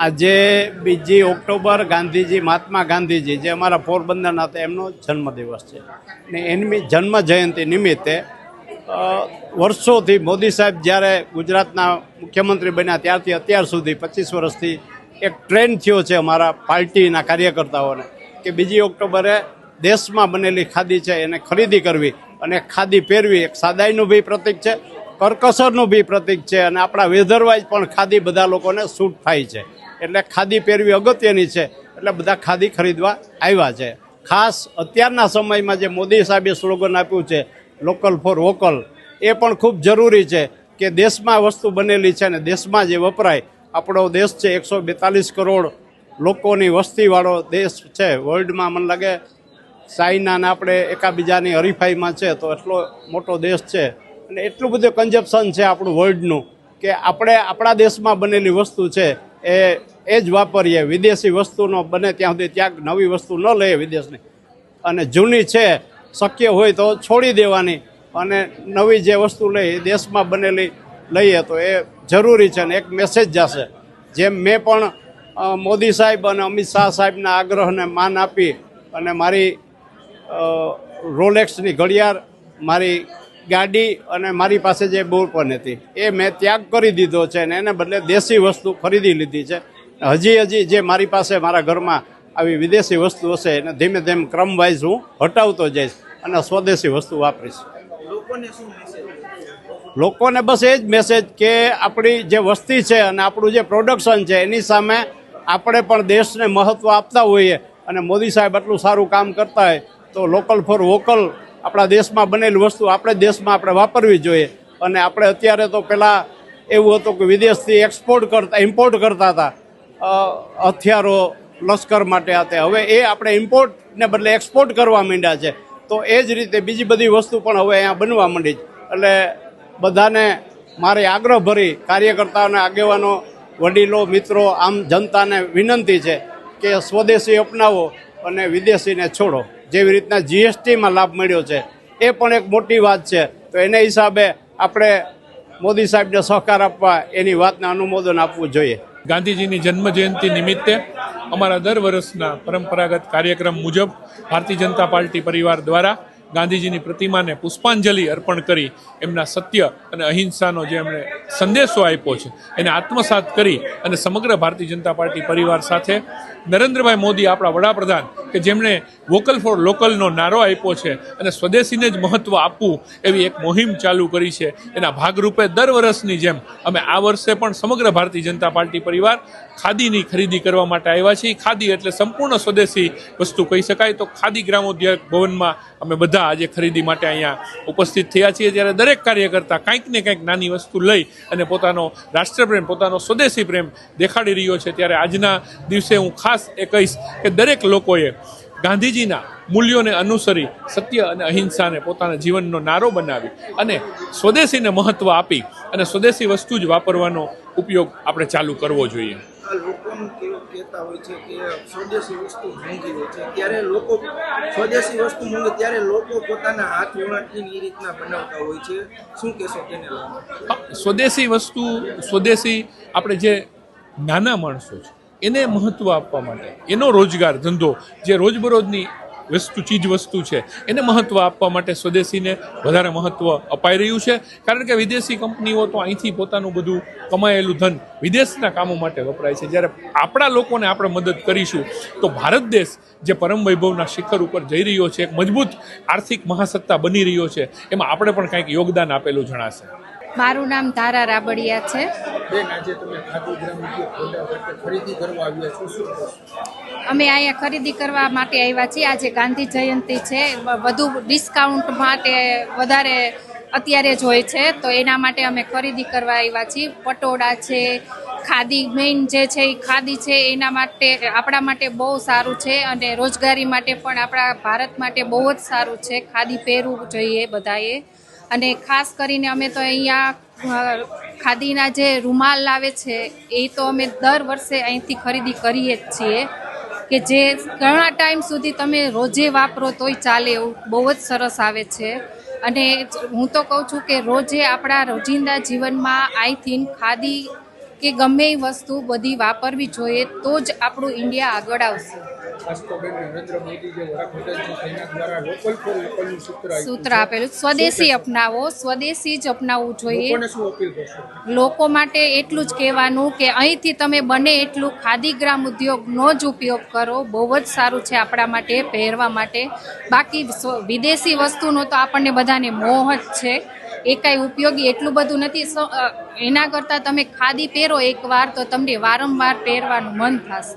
આજે બીજી ઓક્ટોબર ગાંધીજી, મહાત્મા ગાંધીજી, જે અમારા પોરબંદરના હતા, એમનો જન્મદિવસ છે. ને એની જન્મ જયંતિ નિમિત્તે વર્ષોથી મોદી સાહેબ જ્યારે ગુજરાતના મુખ્યમંત્રી બન્યા ત્યારથી અત્યાર સુધી પચીસ વર્ષથી એક ટ્રેન્ડ થયો છે અમારા પાર્ટીના કાર્યકર્તાઓને, કે બીજી ઓક્ટોબરે દેશમાં બનેલી ખાદી છે એને ખરીદી કરવી અને ખાદી પહેરવી એક સાદાઈનું બી પ્રતીક છે, કરકસરનું બી પ્રતીક છે અને આપણા વેધરવાઇઝ પણ ખાદી બધા લોકોને સૂટ થાય છે. એટલે ખાદી પહેરવી અગત્યની છે. એટલે બધા ખાદી ખરીદવા આવ્યા છે. ખાસ અત્યારના સમયમાં જે મોદી સાહેબે સ્લોગન આપ્યું છે લોકલ ફોર વોકલ એ પણ ખૂબ જરૂરી છે કે દેશમાં વસ્તુ બનેલી છે અને દેશમાં જે વપરાય. આપણો દેશ છે એકસો બેતાલીસ કરોડ લોકોની વસ્તીવાળો દેશ છે. વર્લ્ડમાં મને લાગે ચાઇનાને આપણે એકાબીજાની હરીફાઈમાં છે તો એટલો મોટો દેશ છે. અને એટલું બધું કન્ઝપ્શન છે આપણું વર્લ્ડનું કે આપણે આપણા દેશમાં બનેલી વસ્તુ છે એ એ જ વાપરીએ. વિદેશી વસ્તુનો બને ત્યાં સુધી ત્યાં નવી વસ્તુ ન લઈએ વિદેશની. અને જૂની છે, શક્ય હોય તો છોડી દેવાની. અને નવી જે વસ્તુ લઈ દેશમાં બનેલી લઈએ તો એ જરૂરી છે અને એક મેસેજ જશે. જેમ મેં પણ મોદી સાહેબ અને અમિત શાહ સાહેબના આગ્રહને માન આપી અને મારી રોલેક્સની ઘડિયાળ મારી ગાડી અને મારી પાસે જે બોલપન હતી, એ મેં ત્યાગ કરી દીધો છે અને એને બદલે દેશી વસ્તુ ખરીદી લીધી છે. હજી હજી જે મારી પાસે મારા ઘરમાં આવી વિદેશી વસ્તુ હશે એને ધીમે ધીમે ક્રમવાઇઝ હું હટાવતો જઈશ અને સ્વદેશી વસ્તુ વાપરીશ. લોકોને શું લોકોને બસ એ જ મેસેજ કે આપણી જે વસ્તી છે અને આપણું જે પ્રોડક્શન છે એની સામે આપણે પણ દેશને મહત્ત્વ આપતા હોઈએ અને મોદી સાહેબ આટલું સારું કામ કરતા હોય તો લોકલ ફોર વોકલ આપણા દેશમાં બનેલી વસ્તુ આપણે દેશમાં આપણે વાપરવી જોઈએ. અને આપણે અત્યારે તો પહેલાં એવું હતું કે વિદેશથી એક્સપોર્ટ કરતા ઇમ્પોર્ટ કરતા હતા. હથિયારો, લશ્કર માટે હતા હવે એ આપણે ઇમ્પોર્ટને બદલે એક્સપોર્ટ કરવા માંડ્યા છે. તો એ જ રીતે બીજી બધી વસ્તુ પણ હવે અહીંયા બનવા માંડી છે. એટલે બધાને મારે આગ્રહ ભરી કાર્યકર્તાઓને આગેવાનો, વડીલો, મિત્રો, આમ જનતાને વિનંતી છે કે સ્વદેશી અપનાવો અને વિદેશીને છોડો. જેવી રીતના જીએસટીમાં લાભ મળ્યો છે. એ પણ એક મોટી વાત છે. તો એને હિસાબે આપણે મોદી સાહેબને સહકાર આપવા એની વાતને અનુમોદન આપવું જોઈએ. ગાંધીજીની જન્મ જયંતિ નિમિત્તે અમારા દર વર્ષના પરંપરાગત કાર્યક્રમ મુજબ ભારતીય જનતા પાર્ટી પરિવાર દ્વારા ગાંધીજીની પ્રતિમાને પુષ્પાંજલિ અર્પણ કરી એમના સત્ય અને અહિંસાનો જે એમણે સંદેશો આપ્યો છે. એને આત્મસાત કરી અને સમગ્ર ભારતીય જનતા પાર્ટી પરિવાર સાથે નરેન્દ્રભાઈ મોદી, આપણા વડાપ્રધાન, કે જેમણે વોકલ ફોર લોકલનો નારો આપ્યો છે અને સ્વદેશીને જ મહત્ત્વ આપવું એવી એક મુહિમ ચાલુ કરી છે. એના ભાગરૂપે દર વર્ષની જેમ અમે આ વર્ષે પણ સમગ્ર ભારતીય જનતા પાર્ટી પરિવાર ખાદીની ખરીદી કરવા માટે આવ્યા છીએ. ખાદી એટલે સંપૂર્ણ સ્વદેશી વસ્તુ કહી શકાય. તો ખાદી ગ્રામોદ્યોગ ભવનમાં અમે બધા આજે ખરીદી માટે અહીંયા ઉપસ્થિત થયા છીએ. ત્યારે દરેક કાર્યકર્તા કંઈક ને કંઈક નાની વસ્તુ લઈ અને પોતાનો રાષ્ટ્રપ્રેમ, પોતાનો સ્વદેશી પ્રેમ દેખાડી રહ્યો છે. ત્યારે આજના દિવસે હું ખાસ એ કહીશ કે દરેક લોકોએ ગાંધીજીના મૂલ્યોને અનુસરી સત્ય અને અહિંસાને પોતાના જીવનનો નારો બનાવી અને સ્વદેશીને મહત્ત્વ આપી અને સ્વદેશી વસ્તુ જ વાપરવાનો ઉપયોગ આપણે ચાલુ કરવો જોઈએ. આ લોકોનું કહેતા હોય છે કે સ્વદેશી વસ્તુ મોંઘી હોય છે. ત્યારે લોકો સ્વદેશી વસ્તુ મોંઘી, ત્યારે લોકો પોતાના હાથ વણાટની એ રીતના બનાવતા હોય છે. શું કહેશો તેને સ્વદેશી વસ્તુ, સ્વદેશી આપણે જે નાના માણસો છે, એને મહત્ત્વ આપવા માટે, એનો રોજગાર ધંધો, જે રોજબરોજની વસ્તુ, ચીજ વસ્તુ છે. એને મહત્ત્વ આપવા માટે સ્વદેશીને વધારે મહત્ત્વ અપાઈ રહ્યું છે. કારણ કે વિદેશી કંપનીઓ તો અહીંથી પોતાનું બધું કમાયેલું ધન વિદેશના કામો માટે વપરાય છે. જ્યારે આપણા લોકોને આપણે મદદ કરીશું, તો ભારત દેશ જે પરમ વૈભવના શિખર ઉપર જઈ રહ્યો છે, એક મજબૂત આર્થિક મહાસત્તા બની રહ્યો છે, એમાં આપણે પણ કંઈક યોગદાન આપેલું જણાશે. મારું નામ તારા રાબડિયા છે. બેન આજે તમે ખાદી ગ્રામ ઉદ્યોગ ખોલ્યા માટે ખરીદી કરવા આવ્યા છો. શું અમે અહીંયા ખરીદી કરવા માટે આવ્યા છીએ. આજે ગાંધી જયંતિ છે. વધુ ડિસ્કાઉન્ટ માટે વધારે અત્યારે જ હોય છે. તો એના માટે અમે ખરીદી કરવા આવ્યા છીએ. પટોળા છે ખાદી મેઇન જે છે એ ખાદી છે એના માટે આપણા માટે બહુ સારું છે અને રોજગારી માટે પણ આપણા ભારત માટે બહુ જ સારું છે. ખાદી પહેરવું જોઈએ બધાએ. અને ખાસ કરીને અમે તો અહીંયા ખાદીના જે રૂમાલ લાવે છે, એ તો અમે દર વર્ષે અહીંથી ખરીદી કરીએ જ છીએ. કે જે ઘણા ટાઈમ સુધી તમે રોજે વાપરો તોય ચાલે એવું બહુ જ સરસ આવે છે. અને હું તો કહું છું કે રોજે આપણા રોજિંદા જીવનમાં આઈ થિંક ખાદી કે ગમે એ વસ્તુ બધી વાપરવી જોઈએ તો જ આપણું ઇન્ડિયા આગળ આવશે. ખાસ તો બેન નરેન્દ્ર મોદી જે વડાપ્રધાન છે તેના દ્વારા લોકલ ફોર લોકલનું સૂત્ર સૂત્ર આપેલું સ્વદેશી અપનાવો સ્વદેશી જ અપનાવવું જોઈએ. લોકોને શું અપીલ કરશો? લોકો માટે એટલું જ કહેવાનું કે અહીંથી તમે બને એટલું ખાદી ગ્રામ ઉદ્યોગનો જ ઉપયોગ કરો. બહુ જ સારું છે આપણા માટે પહેરવા માટે. બાકી વિદેશી વસ્તુનો તો આપણને બધાને મોહ જ છે. એ કાંઈ ઉપયોગી એટલું બધું નથી. એના કરતાં તમે ખાદી પહેરો એકવાર તો તમને વારંવાર પહેરવાનું મન થશે.